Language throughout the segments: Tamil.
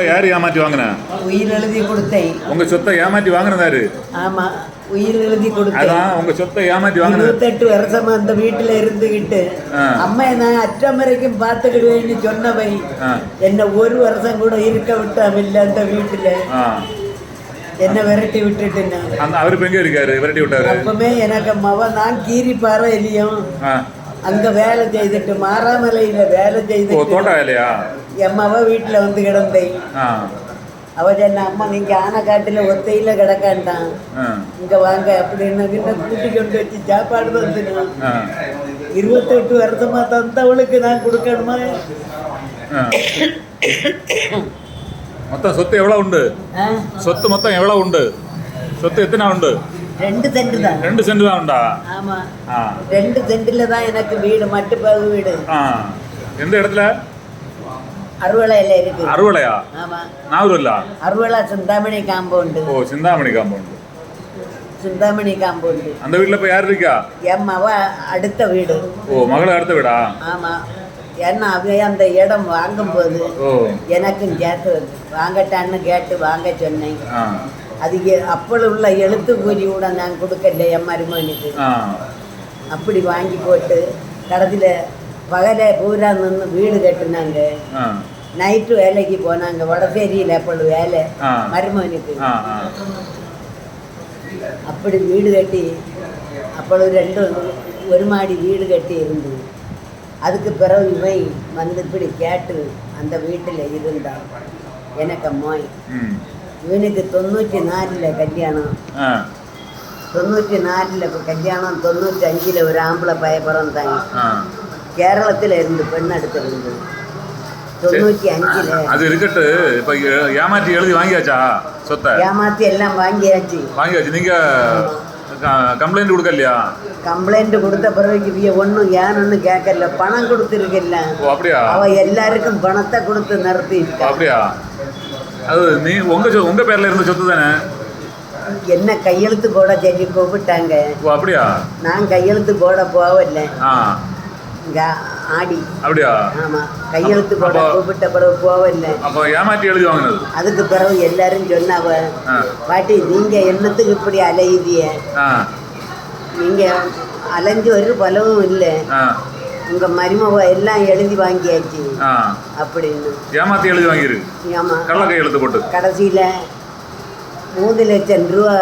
யார் ஏமாற்றி வாங்கின? உயிர் எழுதி கொடுத்தேன். உங்க சொத்தை ஏமாற்றி வாங்கினதாரு ஆமா உயிர் எழுதி கொடுத்தேன். அதான் உங்க சொத்தை ஏமாற்றி வாங்கினது. இருபத்தெட்டு வருஷமா அந்த வீட்டுல இருந்துகிட்டு. அம்மா நான் அற்றம் வரைக்கும் பார்த்துக்கிடுவேன்னு சொன்னவை. என்ன ஒரு வருஷம் கூட இருக்க விட்டாமில்ல அந்த வீட்டுல. என்ன விரட்டி விட்டுட்டு அந்த அவர் எங்க இருக்காரு? விரட்டி விட்டாரு. அப்பமே எனக்கு மவ நான் கீரி ஆ. அங்க வேலை செய்துட்டு மாறாமலையில வேலை ஓ செய்துட்டு தோட்டம் வேலையா? என் மவ வீட்டுல வந்து கிடந்தேன். அவ சொன்ன அம்மா நீங்க ஆனைக்காட்டுல ஒத்தையில கிடக்காண்டான் இங்க வாங்க அப்படின்னு கிட்ட கொண்டு வச்சு சாப்பாடு தந்துடும் ஆ. இருபத்தெட்டு வருஷமா தந்தவளுக்கு நான் கொடுக்கணுமா. மொத்தம் சொத்து எவ்வளவு உண்டு? சொத்து மொத்தம் எவ்வளவு உண்டு? சொத்து எத்தனை உண்டு? ரெண்டு சென்ட் தான். ரெண்டு சென்ட் தான் உண்டா? ஆமா. ரெண்டு சென்ட்ல தான் எனக்கு வீடு மட்டுப்பாகு வீடு. எந்த இடத்துல? அறுவலையில இருக்கு அறுவலையா? ஆமா. நாகூர்லா? அறுவலா சிந்தாமணி காம்பவுண்டு. ஓ சிந்தாமணி காம்பவுண்ட். சிந்தாமணி காம்பவுண்டு. அந்த வீட்டில் இப்போ யார் இருக்கா? என் மவ அடுத்த வீடு. ஓ மகளை அடுத்த வீடா? ஆமா. ஏன்னா அவ அந்த இடம் வாங்கும்போது எனக்கும் சேர்த்து வாங்கட்டான்னு கேட்டு வாங்க சொன்னேன். அது அப்பொழுது உள்ள எழுத்து கூலி கூட நான் கொடுக்கல என் மருமகனுக்கு. அப்படி வாங்கி போட்டு கடைசியில் பகலை பூரா நின்று வீடு கட்டினாங்க. நைட்டு வேலைக்கு போனாங்க வடசேரியில் அப்பொழுது வேலை. மருமகனுக்கு. அப்படி வீடு கட்டி அப்பொழுது ரெண்டு ஒரு மாடி வீடு கட்டி இருந்தது அதுக்கு பிறகு இவன் வந்து இப்படி கேட்டு அந்த வீட்டில் இருந்தான். எனக்கு மோய் ம். இவனுக்கு தொண்ணூற்றி நாலில் கல்யாணம். தொண்ணூற்றி நாலில் கல்யாணம் தொண்ணூற்றி அஞ்சில் ஒரு ஆம்பளை பய பிறந்தாங்க கேரளத்தில் இருந்து பெண் எடுத்திருந்து தொண்ணூற்றி அஞ்சில். அது இருக்கட்டு. இப்போ ஏமாற்றி எழுதி வாங்கியாச்சா சொத்தை? ஏமாத்தி எல்லாம் வாங்கியாச்சு. வாங்கியாச்சு. நீங்கள் கம்ப்ளைண்ட் கொடுக்கலையா? கம்ப்ளைண்ட் கொடுத்த பிறகு இவ ஒன்றும் ஏன்னு கேட்கல. பணம் கொடுத்துருக்கல. ஓ அப்படியா? அவ எல்லாருக்கும் பணத்தை கொடுத்து நிறுத்தி அப்படியா? அது நீ உங்க உங்க பேர்ல இருந்த சொத்து தானே? என்ன கையெழுத்து போட சொல்லி கூப்பிட்டாங்க. ஓ அப்படியா? நான் கையெழுத்து போட போகல இங்க ஆடி. அப்படியா? ஆமா. கையெழுத்து போட கூப்பிட்ட பிறகு போகல அப்போ ஏமாற்றி எழுதி வாங்கினது? அதுக்கு பிறகு எல்லாரும் சொன்னாவ பாட்டி நீங்க என்னத்துக்கு இப்படி அலையுதிய நீங்க அலைஞ்சு ஒரு பலவும் இல்லை. உங்க மருமவ எல்லாம் எழுதி வாங்கியாச்சு. அப்படின்னு. ஏமாற்றி எழுதி வாங்கிரு ஆமா. கள்ள கையெழுத்து போட்டு. கடைசியில மூணு லட்சம் ரூபா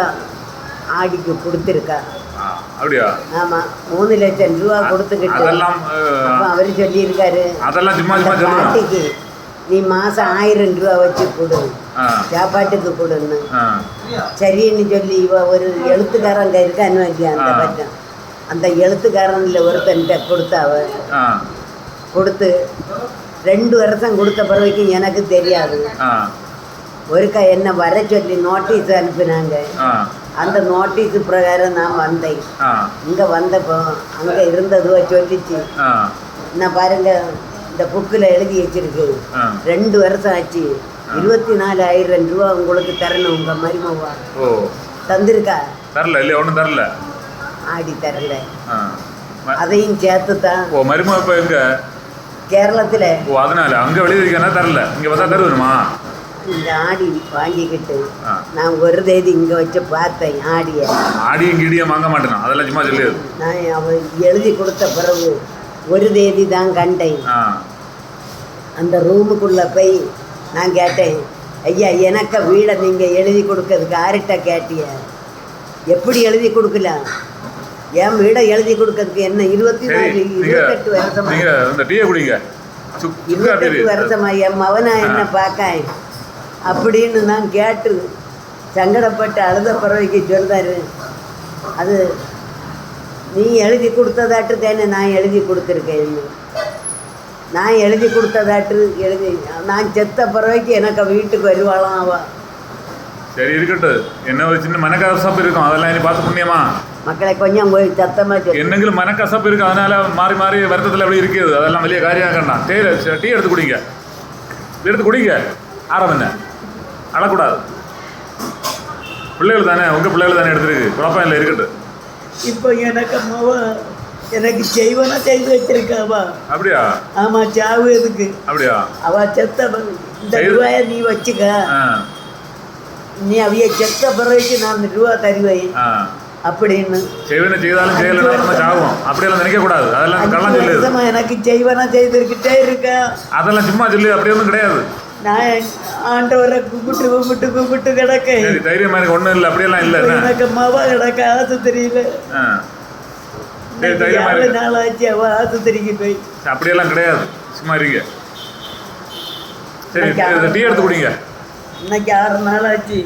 ஆடிக்கு கொடுத்துருக்கா. அப்படியா? ஆமா மூணு லட்சம் ரூபா கொடுத்துக்கிட்டு. அதெல்லாம் அவரு சொல்லியிருக்காரு அதெல்லாம் சும்மா சும்மா பாட்டிக்கு நீ மாசம் ஆயிரம் ரூபா வச்சு கொடு. சாப்பாட்டுக்கு கொடுன்னு. சரின்னு சொல்லி இவ ஒரு எழுத்துக்காரங்க இருக்கான்னு வைக்க அந்த ஆ. பட்சம் அந்த எழுத்துக்காரன்ல ஒருத்தன்ட்ட கொடுத்தாவ கொடுத்து ரெண்டு வருஷம் கொடுத்த பிறகு எனக்கு தெரியாது. ஒருக்கா என்ன வர சொல்லி நோட்டீஸ் அனுப்பினாங்க. அந்த நோட்டீஸ் பிரகாரம் நான் வந்தேன். இங்கே வந்தப்போ அங்கே இருந்ததுவோ சொல்லிச்சு நான் பாருங்க இந்த புக்கில் எழுதி வச்சிருக்கு. ரெண்டு வருஷம் ஆச்சு. இருபத்தி நாலாயிரம் ரூபா உங்களுக்கு தரணும் உங்கள் மருமவா. தந்திருக்கா? தரல இல்லையா? ஒன்றும் தரல. ஆடி தரல. அதையும் சேர்த்து தான் ஓ மருமக இப்போ எங்க? கேரளத்தில். ஓ அதனால அங்கே வெளியே வைக்கனா தரல. இங்கே வந்தா தருவணுமா இந்த ஆடி வாங்கிக்கிட்டு நான் ஒரு தேதி இங்கே வச்சு பார்த்தேன் ஆடியை. ஆடியும் கீடியும் வாங்க மாட்டேனா? அதெல்லாம் சும்மா சொல்லியது நான் அவன் எழுதி கொடுத்த பிறகு ஒரு தேதி தான் கண்டேன். அந்த ரூமுக்குள்ளே போய் நான் கேட்டேன் ஐயா எனக்கு வீடை நீங்கள் எழுதி கொடுக்கறதுக்கு யார்கிட்ட கேட்டிய எப்படி எழுதி கொடுக்கலாம்? என் வீடை எழுதி கொடுக்கறதுக்கு என்ன இருபத்தி நாலு இருபத்தெட்டு வருஷமா? இருபத்தெட்டு. வருஷமா? என் மவனா என்ன பார்க்க அப்படின்னு தான் கேட்டு சங்கடப்பட்டு அழுத பறவைக்கு சொல்கிறாரு அது நீ எழுதி கொடுத்ததாட்டு தானே நான் எழுதி கொடுத்துருக்கேன். நான் எழுதி கொடுத்ததாட்டு எழுதி நான் செத்த பறவைக்கு எனக்கு வீட்டுக்கு வருவாளாம் அவள் சரி இருக்கட்டும். என்ன ஒரு சின்ன மனக்கசப்பு இருக்கும். அதெல்லாம் நீ பார்த்து புண்ணியமா? மக்களை கொஞ்சம் போய் சத்தமாக என்னங்களும் மனக்கசப்பு இருக்கும் அதனால மாறி மாறி வருத்தத்தில் அப்படி இருக்குது. அதெல்லாம் வெளியே காரியம் கண்டான் டீ எடுத்து குடிங்க. எடுத்து குடிங்க. ஆரம்பிங்க. அழக்கூடாது. பிள்ளைகள் தானே? உங்க பிள்ளைகள் தானே எடுத்துருக்கு. குழப்பம் இல்லை இருக்கட்டும். இப்போ எனக்கு மவ எனக்கு செய்வனா செய்து வச்சிருக்காவா? அப்படியா? ஆமா சாவு எதுக்கு? அப்படியா? அவ செத்த இந்த ரூபாயை நீ வச்சுக்க. நீ அவைய செத்த பிறகு நான் ரூபா தருவேன் ஆ. அப்படின்னு. செய்வன செய்தாலும் செய்யலைன்னா நம்ம சாகும் அப்படியெல்லாம் நினைக்க கூடாது அதெல்லாம் கள்ளம் வருஷமா எனக்கு செய்வனா செய்திருக்கிட்டே இருக்கேன் அதெல்லாம் சும்மா சொல்லி அப்படி ஒன்றும் கிடையாது. நான் ஆண்டவரை கூப்பிட்டு கூப்பிட்டு கிடக்கேன் சரி தைரியமா எனக்கு ஒன்றும் இல்லை. அப்படியெல்லாம் இல்லை எனக்கு அம்மாவா கிடக்க ஆஸ்பத்திரியில ஆ. சரி தைரியமா ஏழு இருக்கு நாள் ஆச்சு அவ ஆஸ்பத்திரிக்கு போய். அப்படியெல்லாம் கிடையாது. சும்மா இருங்க. சரி டீ எடுத்து குடிங்க. இன்னைக்கு ஆறு நாள் ஆச்சு